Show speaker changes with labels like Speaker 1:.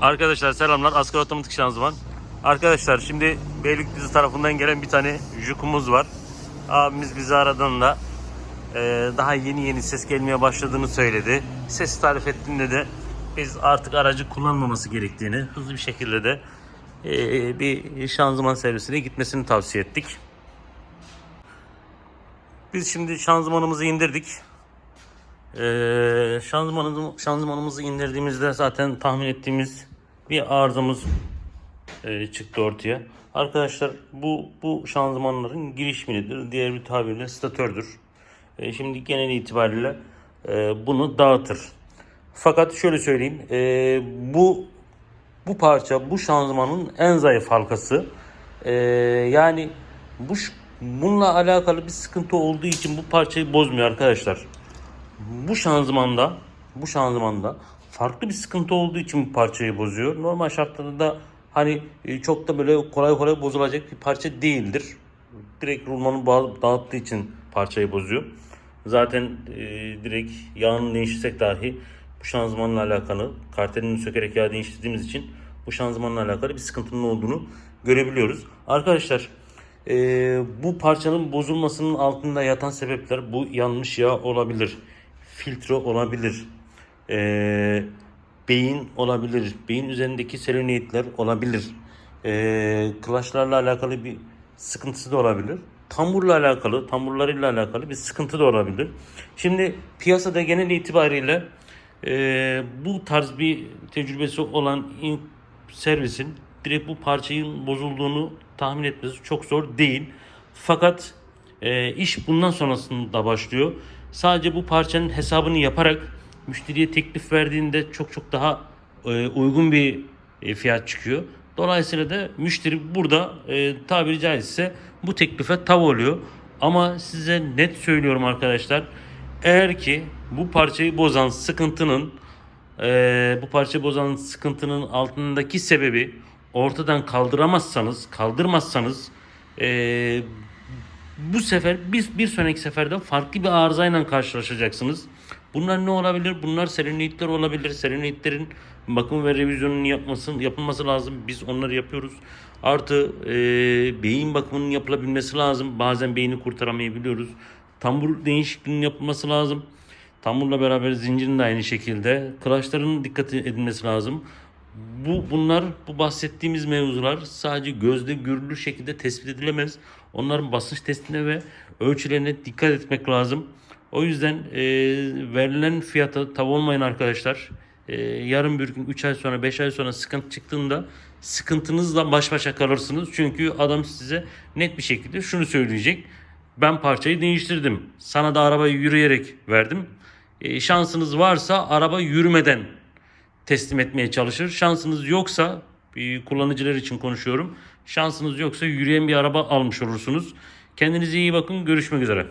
Speaker 1: Arkadaşlar selamlar. Asgari otomatik şanzıman. Arkadaşlar şimdi Beylikdüzü tarafından gelen bir tane jukumuz var. Abimiz bizi aradığında e, daha yeni yeni ses gelmeye başladığını söyledi. Ses tarif ettiğinde de biz artık aracı kullanmaması gerektiğini hızlı bir şekilde de e, bir şanzıman servisine gitmesini tavsiye ettik. Biz şimdi şanzımanımızı indirdik. Ee, şanzımanımızı, indirdiğimizde zaten tahmin ettiğimiz bir arızamız e, çıktı ortaya. Arkadaşlar bu bu şanzımanların giriş milidir. Diğer bir tabirle statördür. E, şimdi genel itibariyle e, bunu dağıtır. Fakat şöyle söyleyeyim. e, bu bu parça bu şanzımanın en zayıf halkası. E, yani bu bununla alakalı bir sıkıntı olduğu için bu parçayı bozmuyor arkadaşlar bu şanzımanda bu şanzımanda farklı bir sıkıntı olduğu için bu parçayı bozuyor. Normal şartlarda da hani e, çok da böyle kolay kolay bozulacak bir parça değildir. Direkt rulmanı dağıttığı için parçayı bozuyor. Zaten e, direkt yağını değiştirsek dahi bu şanzımanla alakalı kartelini sökerek yağ değiştirdiğimiz için bu şanzımanla alakalı bir sıkıntının olduğunu görebiliyoruz. Arkadaşlar e, bu parçanın bozulmasının altında yatan sebepler bu yanmış yağ olabilir. Filtre olabilir. E, beyin olabilir. Beyin üzerindeki selenoidler olabilir. E, kılaçlarla alakalı bir sıkıntısı da olabilir. Tamburla alakalı, tamburlarıyla alakalı bir sıkıntı da olabilir. Şimdi piyasada genel itibariyle e, bu tarz bir tecrübesi olan in- servisin direkt bu parçanın bozulduğunu tahmin etmesi çok zor değil. Fakat e, iş bundan sonrasında başlıyor. Sadece bu parçanın hesabını yaparak müşteriye teklif verdiğinde çok çok daha e, uygun bir e, fiyat çıkıyor. Dolayısıyla da müşteri burada e, tabiri caizse bu teklife tav oluyor. Ama size net söylüyorum arkadaşlar. Eğer ki bu parçayı bozan sıkıntının ee, bu parça bozan sıkıntının altındaki sebebi ortadan kaldıramazsanız, kaldırmazsanız bu sefer bir, bir sonraki seferde farklı bir arızayla karşılaşacaksınız. Bunlar ne olabilir? Bunlar selenoidler olabilir. Selenoidlerin bakım ve revizyonunun yapması, yapılması lazım. Biz onları yapıyoruz. Artı ee, beyin bakımının yapılabilmesi lazım. Bazen beyni kurtaramayabiliyoruz. Tambur değişikliğinin yapılması lazım. Tamburla beraber zincirin de aynı şekilde. Kılaçların dikkat edilmesi lazım. Bu bunlar bu bahsettiğimiz mevzular sadece gözle görülür şekilde tespit edilemez. Onların basınç testine ve ölçülerine dikkat etmek lazım. O yüzden e, verilen fiyata tav olmayın arkadaşlar. E, yarın bir gün 3 ay sonra 5 ay sonra sıkıntı çıktığında sıkıntınızla baş başa kalırsınız. Çünkü adam size net bir şekilde şunu söyleyecek. Ben parçayı değiştirdim. Sana da arabayı yürüyerek verdim. E, şansınız varsa araba yürümeden teslim etmeye çalışır. Şansınız yoksa e, kullanıcılar için konuşuyorum. Şansınız yoksa yürüyen bir araba almış olursunuz. Kendinize iyi bakın. Görüşmek üzere.